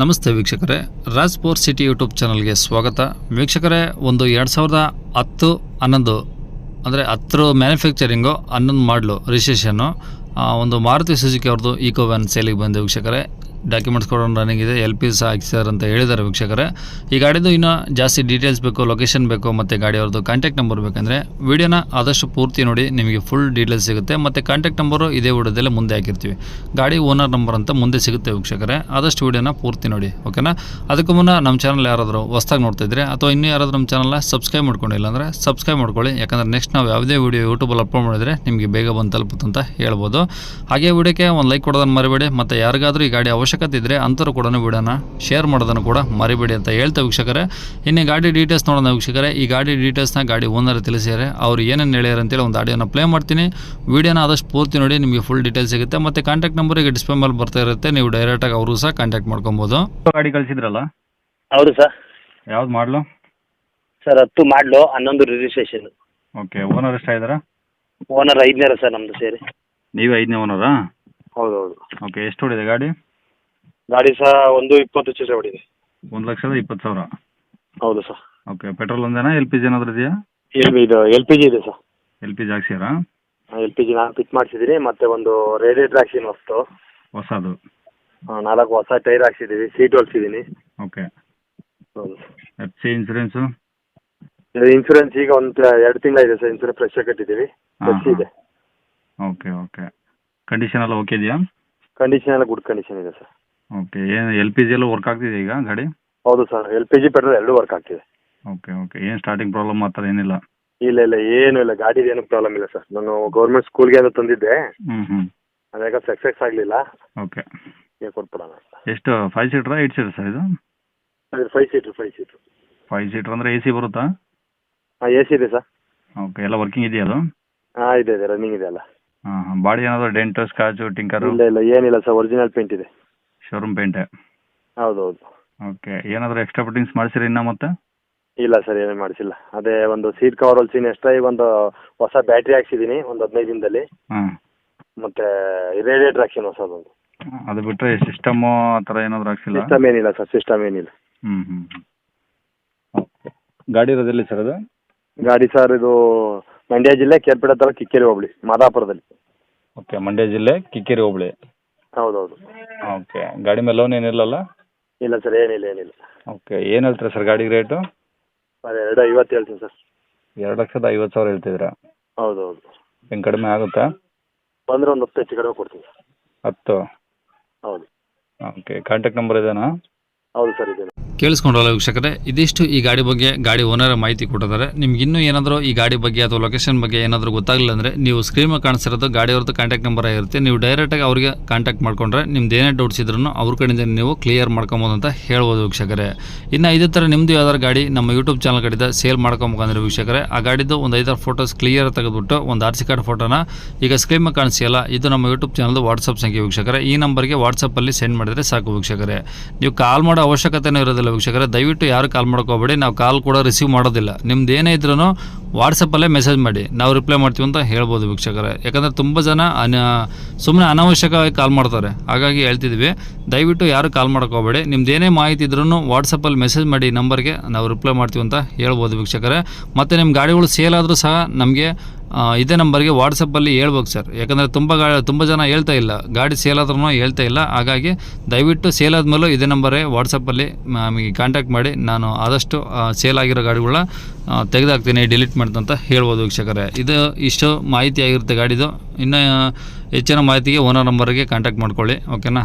ನಮಸ್ತೆ ವೀಕ್ಷಕರೇ. Raj sport city YouTube ಚಾನಲ್ಗೆ ಸ್ವಾಗತ. ವೀಕ್ಷಕರೇ, ಒಂದು ಎರಡು ಸಾವಿರದ ಹತ್ತು ಹನ್ನೊಂದು, ಅಂದರೆ ಹತ್ತರ ಮ್ಯಾನುಫ್ಯಾಕ್ಚರಿಂಗು, ಹನ್ನೊಂದು ಮಾಡಲು ರಿಜಿಸ್ಟ್ರೇಷನ್ನು ಒಂದು ಮಾರುತಿ ಸುಜುಕಿ ಅವ್ರದ್ದು ಈಕೋ ವ್ಯಾನ್ ಸೇಲಿಗೆ ಬಂದೆ ವೀಕ್ಷಕರೇ. ಡಾಕ್ಯುಮೆಂಟ್ಸ್ ಕೂಡ ರನ್ನಿಂಗ್ ಇದೆ ಎಲ್ ಪಿ ಸಹ ಹಾಕ್ಸಿದ್ದಾರೆ ಅಂತ ಹೇಳಿದ್ದಾರೆ ವೀಕ್ಷಕರೇ. ಈ ಗಾಡಿದು ಇನ್ನೂ ಜಾಸ್ತಿ ಡೀಟೇಲ್ಸ್ ಬೇಕು ಲೊಕೇಶನ್ ಬೇಕು, ಮತ್ತು ಗಾಡಿಯವ್ರದ್ದು ಕಾಂಟ್ಯಾಕ್ಟ್ ನಂಬರ್ ಬೇಕಂದರೆ ವಿಡಿಯೋನ ಆದಷ್ಟು ಪೂರ್ತಿ ನೋಡಿ, ನಿಮಗೆ ಫುಲ್ ಡೀಟೇಲ್ಸ್ ಸಿಗುತ್ತೆ. ಮತ್ತು ಕಾಂಟ್ಯಾಕ್ಟ್ ನಂಬರು ಇದೇ ವಿಡಿಯೋದಲ್ಲೇ ಮುಂದೆ ಹಾಕಿರ್ತೀವಿ. ಗಾಡಿ ಓನರ್ ನಂಬರ್ ಅಂತ ಮುಂದೆ ಸಿಗುತ್ತೆ ವೀಕ್ಷಕರೇ. ಆದಷ್ಟು ವಿಡಿಯೋನ ಪೂರ್ತಿ ನೋಡಿ ಓಕೆನಾ ಅದಕ್ಕೂ ಮುನ್ನ ನಮ್ಮ ಚಾನಲ್ ಯಾರಾದರೂ ಹೊಸ್ದಾಗಿ ನೋಡ್ತಾ ಇದ್ರೆ, ಅಥವಾ ಇನ್ನೂ ಯಾರಾದರೂ ನಮ್ಮ ಚಾನಲ್ನ ಸಬ್ಸ್ಕ್ರೈಬ್ ಮಾಡ್ಕೊಂಡಿಲ್ಲ ಅಂದರೆ ಸಬ್ಸ್ಕ್ರೈಬ್ ಮಾಡ್ಕೊಳ್ಳಿ. ಯಾಕಂದರೆ ನೆಕ್ಸ್ಟ್ ನಾವು ಯಾವುದೇ ವಿಡಿಯೋ ಯೂಟ್ಯೂಬಲ್ಲಿ ಅಪ್ಲೋಡ್ ಮಾಡಿದ್ರೆ ನಿಮಗೆ ಬೇಗ ಬಂದು ತಲುಪುತ್ತಂತ ಹೇಳ್ಬೋದು. ಹಾಗೆ ವಿಡಿಯೋಕ್ಕೆ ಒಂದು ಲೈಕ್ ಕೊಡೋದನ್ನು ಮರಿಬೇಡಿ. ಮತ್ತು ಯಾರಿಗಾದರೂ ಈ ಗಾಡಿ ಅವಶ್ಯಕತೆ ಇದ್ದರೆ ಅಂಥವ್ರು ಕೂಡ ವೀಡಿಯೋನ ಶೇರ್ ಮಾಡೋದನ್ನು ಕೂಡ ಮರಿಬೇಡಿ ಅಂತ ಹೇಳ್ತಾ ವೀಕ್ಷಕರೇ. ಇನ್ನೇ ಗಾಡಿ ಡೀಟೇಲ್ಸ್ ನೋಡೋಣ ವೀಕ್ಷಕರೇ. ಈ ಗಾಡಿ ಡೀಟೇಲ್ಸ್ನ ಗಾಡಿ ಓನರ್ ತಿಳಿಸಿದ್ದಾರೆ. ಅವ್ರು ಏನೇನು ಹೇಳ್ಯಾರ ಅಂತೇಳಿ ಒಂದು ಆಡಿಯೋನ ಪ್ಲೇ ಮಾಡ್ತೀನಿ. ವಿಡಿಯೋನ ಆದಷ್ಟು ಪೂರ್ತಿ ನೋಡಿ ನಿಮಗೆ ಫುಲ್ ಡೀಟೇಲ್ಸ್ ಸಿಗುತ್ತೆ. ಮತ್ತು ಕಾಂಟ್ಯಾಕ್ಟ್ ನಂಬರ್ ಈಗ ಡಿಸ್ಪ್ಲೇ ಮೇಲೆ ಬರ್ತಾ ಇರುತ್ತೆ. ನೀವು ಡೈರೆಕ್ಟಾಗಿ ಅವರು ಸಹ ಕಾಂಟ್ಯಾಕ್ಟ್ ಮಾಡ್ಕೊಬೋದು. ಗಾಡಿ ಕಳಿಸಿದ್ರಲ್ಲ? ಹೌದು ಸರ್. ಯಾವ್ದು ಮಾಡಲು? ಸರ್ ಹತ್ತು ಮಾಡಲು ಹನ್ನೊಂದು ರಿಜಿಸ್ಟ್ರೇಷನ್ ಓಕೆ ಓನರ್ ಎಷ್ಟಾಗಿದಾರ ಓನರ್ ಐದನೇರ ಸರ್ ನಮ್ದು ಸೇರಿ. ನೀವೇ ಐದನೇ ಓನರಾ ಹೌದು ಹೌದು ಓಕೆ ಎಷ್ಟು ಹೊಡಿದೆ ಗಾಡಿ? ಗಾಡಿ ಸಹ ಒಂದು ಇಪ್ಪತ್ತು ಚಿತ್ರ ಹೊಡಿದೆ. ಒಂದು ಲಕ್ಷದ ಇಪ್ಪತ್ತು ಸಾವಿರ? ಹೌದು ಸರ್. ಓಕೆ ಪೆಟ್ರೋಲ್ ಒಂದೇನಾ ಎಲ್ ಪಿ ಜಿ ಏನಾದರೂ ಇದೆಯಾ? ಎಲ್ ಇದು ಎಲ್ ಪಿ ಜಿ ಇದೆ ಸರ್. ಎಲ್ ಪಿ ಜಿ ಹಾಕ್ಸಿರಾ ಎಲ್ ಪಿ ಜಿ ನಾನು ಫಿಟ್ ಮಾಡಿಸಿದ್ದೀನಿ ಮತ್ತೆ ಒಂದು ರೇಡಿಯೇಟರ್ ಹಾಕ್ಸಿದ್ದೀನಿ ಹೊಸ್ತು. ಹೊಸದು. ಆ, ನಾಲ್ಕು ಹೊಸ ಟೈರ್ ಹಾಕ್ಸಿದ್ದೀವಿ ಸೀಟ್ ಹೊಲ್ಸಿದ್ದೀನಿ ಓಕೆ. ಹೌದು ಎಫ್ ಸಿ ಇನ್ಸೂರೆನ್ಸು? ಇನ್ಸೂರೆನ್ಸ್ ಈಗ ಒಂದು ಎರಡು ತಿಂಗಳಿದೆ ಸರ್ ಇನ್ಸೂರೆನ್ಸ್ ಫ್ರೆಶ್ ಕಟ್ಟಿದ್ದೀವಿ ಹಾ, ಫ್ರೆಶ್ ಇದೆ. Okay okay. ಕಂಡೀಷನ್ ಎಲ್ಲ ಓಕೆ ಇದೆಯಾ? ಕಂಡೀಷನ್ ಎಲ್ಲ ಗುಡ್ ಕಂಡೀಷನ್ ಇದೆ ಸರ್. ಓಕೆ ಏನು ಎಲ್ ಪಿ ಜಿ ಎಲ್ಲ ವರ್ಕ್ ಆಗ್ತಿದೆ ಈಗ ಗಾಡಿ? ಹೌದು sir L P G petrol ಎರಡೂ ವರ್ಕ್ ಆಗ್ತಿದೆ. ಓಕೆ ಓಕೆ ಏನು ಸ್ಟಾರ್ಟಿಂಗ್ ಪ್ರಾಬ್ಲಮ್ ಆ ಥರ ಏನಿಲ್ಲ? ಇಲ್ಲ ಇಲ್ಲ ಏನು ಇಲ್ಲ. ಗಾಡಿದು ಏನು ಪ್ರಾಬ್ಲಮ್ ಇಲ್ಲ ಸರ್ ನಾನು ಗೌರ್ಮೆಂಟ್ ಸ್ಕೂಲ್ಗೆ ಅಂತ ತಂದಿದ್ದೆ. ಹ್ಞೂ ಹ್ಞೂ ಅದಾಗ ಸಕ್ಸಸ್ ಆಗಲಿಲ್ಲ. ಓಕೆ ಈಗ ಕೊಟ್ಬಿಡೋಣ ಎಷ್ಟು ಫೈವ್ ಸೀಟ್ರಾ ಏಯ್ಟ್ ಸೀಟರ್ ಸರ್ ಇದು? ಅದು five seater five seater five seater ಅಂದರೆ ಎ ಸಿ ಬರುತ್ತಾ? ಹಾಂ ಎ ಸಿ ಇದೆ ಸರ್ ಓಕೆ ಎಲ್ಲ ವರ್ಕಿಂಗ್ ಇದೆಯಾ ಅದು? ಹಾಂ ಇದೆ ಇದೆ ರನ್ನಿಂಗ್ ಇದೆ ಅಲ್ಲ ಹಾಂ ಹಾಂ. ಬಾಡಿ ಏನಾದರೂ ಡೆಂಟು ಸ್ಕ್ರಾಚು ಟಿಂಕರು ಇಲ್ಲ ಇಲ್ಲ ಏನಿಲ್ಲ ಸರ್ ಒರಿಜಿನಲ್ ಪೇಂಟ್ ಇದೆ. ಶೋರೂಮ್ ಪೇಂಟೆ ಹೌದು ಹೌದು ಓಕೆ ಏನಾದರೂ ಎಕ್ಸ್ಟ್ರಾ ಫಿಟ್ಟಿಂಗ್ಸ್ ಮಾಡಿಸಿರಿ ಇನ್ನ ಮತ್ತೆ? ಇಲ್ಲ ಸರ್ ಏನೇ ಮಾಡಿಸಿಲ್ಲ. ಅದೇ ಒಂದು ಸೀಟ್ ಕವರ್ ಹೊಲ್ಸಿನಿ ಎಕ್ಸ್ಟ್ರಾ ಈಗ ಒಂದು ಹೊಸ ಬ್ಯಾಟ್ರಿ ಹಾಕ್ಸಿದ್ದೀನಿ ಒಂದು ಹದಿನೈದು ದಿನದಲ್ಲಿ. ಹಾಂ. ಮತ್ತೆ ರೇಡಿಯೇಟರ್ ಹಾಕ್ಸಿನ ಹೊಸದೊಂದು. ಅದು ಬಿಟ್ಟರೆ ಸಿಸ್ಟಮ್ ಆ ಥರ ಏನಾದರೂ ಹಾಕ್ಸಿಲ್ಲ? ಸಿಸ್ಟಮ್ ಏನಿಲ್ಲ ಸರ್ ಸಿಸ್ಟಮ್ ಏನಿಲ್ಲ. ಹ್ಞೂ ಹ್ಞೂ ಓಕೆ ಗಾಡಿ ಇರೋದಿಲ್ಲ ಸರ್ ಅದು? ಗಾಡಿ ಸರ್ ಇದು ಮಂಡ್ಯ ಜಿಲ್ಲೆ ಕೇರ್ಪೇಟೆ ತರ ಕಿಕ್ಕೇರಿ ಹೋಬಳಿ ಮಾದಾಪುರದಲ್ಲಿ. ಓಕೆ ಮಂಡ್ಯ ಜಿಲ್ಲೆ ಕಿಕ್ಕೇರಿ ಹೋಬಳಿ. ಹೌದೌದು. ಓಕೆ ಗಾಡಿ ಮೇಲೆ ಲೋನ್ ಏನಿಲ್ಲಲ್ಲ? ಇಲ್ಲ ಸರ್ ಏನಿಲ್ಲ ಏನಿಲ್ಲ. ಓಕೆ ಏನು ಹೇಳ್ತೀರಾ ಸರ್ ಗಾಡಿಗೆ ರೇಟು ಅದೇ ಎರಡು ಐವತ್ತು ಹೇಳ್ತೀನಿ ಸರ್. ಎರಡು ಲಕ್ಷದ ಐವತ್ತು ಸಾವಿರ ಹೇಳ್ತಿದ್ದೀರಾ? ಹೌದು ಹೌದು ಹೆಂಗೆ ಕಡಿಮೆ ಆಗುತ್ತಾ? ಬಂದರೆ ಒಂದು ಹತ್ತು ಹೆಚ್ಚು ಕಡಿಮೆ ಕೊಡ್ತೀನಿ ಹತ್ತು? ಹೌದು. ಓಕೆ ಕಾಂಟ್ಯಾಕ್ಟ್ ನಂಬರ್ ಇದೇನಾ? ಹೌದು ಸರ್ ಕೇಳಿಸ್ಕೊಂಡ್ರಲ್ಲ ವೀಕ್ಷಕರೇ, ಇದಿಷ್ಟು ಈ ಗಾಡಿ ಬಗ್ಗೆ ಗಾಡಿ ಓನರ್ ಮಾಹಿತಿ ಕೊಟ್ಟಿದ್ದಾರೆ. ನಿಮ್ಗೆ ಇನ್ನೂ ಏನಾದರೂ ಈ ಗಾಡಿ ಬಗ್ಗೆ ಅಥವಾ ಲೊಕೇಶನ್ ಬಗ್ಗೆ ಏನಾದರೂ ಗೊತ್ತಾಗಲಿಲ್ಲ ಅಂದರೆ ನೀವು ಸ್ಕ್ರೀನ್ ಕಾಣಿಸಿರೋದು ಗಾಡಿಯವ್ರದ್ದು ಕಾಂಟ್ಯಾಕ್ಟ್ ನಂಬರ್ ಆಗಿರುತ್ತೆ. ನೀವು ಡೈರೆಕ್ಟಾಗಿ ಅವರಿಗೆ ಕಾಂಟ್ಯಾಕ್ಟ್ ಮಾಡ್ಕೊಂಡ್ರೆ ನಿಮ್ದು ಏನೇ ಡೌಟ್ಸ್ ಇದ್ರೂ ಅವ್ರ ಕಡೆಯಿಂದ ನೀವು ಕ್ಲಿಯರ್ ಮಾಡ್ಕೊಬೋದು ಅಂತ ಹೇಳ್ಬೋದು ವೀಕ್ಷಕರೇ. ಇನ್ನು ಇದೇ ಥರ ನಿಮ್ಮದು ಯಾವ್ದಾದ್ರು ಗಾಡಿ ನಮ್ಮ ಯೂಟ್ಯೂಬ್ ಚಾನಲ್ ಕಡೆಯಿಂದ ಸೇಲ್ ಮಾಡ್ಕೊಬೇಕಂದ್ರೆ ವೀಕ್ಷಕರೇ, ಆ ಗಾಡಿದು ಒಂದು ಐದಾರು ಫೋಟೋಸ್ ಕ್ಲಿಯರ್ ತೆಗೆದುಬಿಟ್ಟು ಒಂದು ಆರ್ ಸಿ ಕಾರ್ಡ್ ಫೋಟೋನ ಈಗ ಸ್ಕ್ರೀನ್ ಕಾಣಿಸಿಯಲ್ಲ, ಇದು ನಮ್ಮ ಯೂಟ್ಯೂಬ್ ಚಾನಲ್ದು ವಾಟ್ಸಪ್ ಸಂಖ್ಯೆ ವೀಕ್ಷಕರೇ. ಈ ನಂಬರ್ಗೆ ವಾಟ್ಸಪ್ಪಲ್ಲಿ ಸೆಂಡ್ ಮಾಡಿದರೆ ಸಾಕು ವೀಕ್ಷಕರೇ. ನೀವು ಕಾಲ್ ಮಾಡೋ ಅವಶ್ಯಕತೆನೂ ಇರೋದಿಲ್ಲ ವೀಕ್ಷಕರೇ. ದಯವಿಟ್ಟು ಯಾರು ಕಾಲ್ ಮಾಡ್ಕೋಬೇಡಿ. ನಾವು ಕಾಲ್ ಕೂಡ ರಿಸೀವ್ ಮಾಡೋದಿಲ್ಲ. ನಿಮ್ದು ಏನೇ ಇದ್ರೂ ವಾಟ್ಸಪ್ಪಲ್ಲೇ ಮೆಸೇಜ್ ಮಾಡಿ. ನಾವು ರಿಪ್ಲೈ ಮಾಡ್ತೀವಿ ಅಂತ ಹೇಳ್ಬೋದು ವೀಕ್ಷಕರೇ. ಯಾಕಂದರೆ ತುಂಬ ಜನ ಅನ ಸುಮ್ಮನೆ ಅನಾವಶ್ಯಕವಾಗಿ ಕಾಲ್ ಮಾಡ್ತಾರೆ. ಹಾಗಾಗಿ ಹೇಳ್ತಿದ್ವಿ, ದಯವಿಟ್ಟು ಯಾರು ಕಾಲ್ ಹೋಗ್ಬೇಡಿ ನಿಮ್ದು ಏನೇ ಮಾಹಿತಿ ಇದ್ರೂ ವಾಟ್ಸಪ್ಪಲ್ಲಿ ಮೆಸೇಜ್ ಮಾಡಿ ನಂಬರ್ಗೆ ನಾವು ರಿಪ್ಲೈ ಮಾಡ್ತೀವಿ ಅಂತ ಹೇಳ್ಬೋದು ವೀಕ್ಷಕರೇ. ಮತ್ತು ನಿಮ್ಮ ಗಾಡಿಗಳು ಸೇಲ್ ಆದರೂ ಸಹ ನಮಗೆ ಇದೇ ನಂಬರ್ಗೆ ವಾಟ್ಸಪ್ಪಲ್ಲಿ ಹೇಳ್ಬೇಕು ಸರ್. ಯಾಕಂದರೆ ತುಂಬ ಗಾ, ತುಂಬ ಜನ ಹೇಳ್ತಾ ಇಲ್ಲ. ಗಾಡಿ ಸೇಲ್ ಆದ್ರೂ ಹೇಳ್ತಾ ಇಲ್ಲ. ಹಾಗಾಗಿ ದಯವಿಟ್ಟು ಸೇಲ್ ಆದಮೇಲೂ ಇದೇ ನಂಬರೇ ವಾಟ್ಸಪ್ಪಲ್ಲಿ ನಮಗೆ ಕಾಂಟ್ಯಾಕ್ಟ್ ಮಾಡಿ. ನಾನು ಆದಷ್ಟು ಸೇಲ್ ಆಗಿರೋ ಗಾಡಿಗಳನ್ನ ತೆಗೆದಾಕ್ತೀನಿ ಡಿಲೀಟ್ ಮಾಡ್ತಂತ ಹೇಳ್ಬೋದು ವೀಕ್ಷಕರೇ. ಇದು ಇಷ್ಟು ಮಾಹಿತಿ ಆಗಿರುತ್ತೆ ಗಾಡಿದು. ಇನ್ನು ಹೆಚ್ಚಿನ ಮಾಹಿತಿಗೆ ಓನರ್ ನಂಬರ್ಗೆ ಕಾಂಟ್ಯಾಕ್ಟ್ ಮಾಡ್ಕೊಳ್ಳಿ ಓಕೆನಾ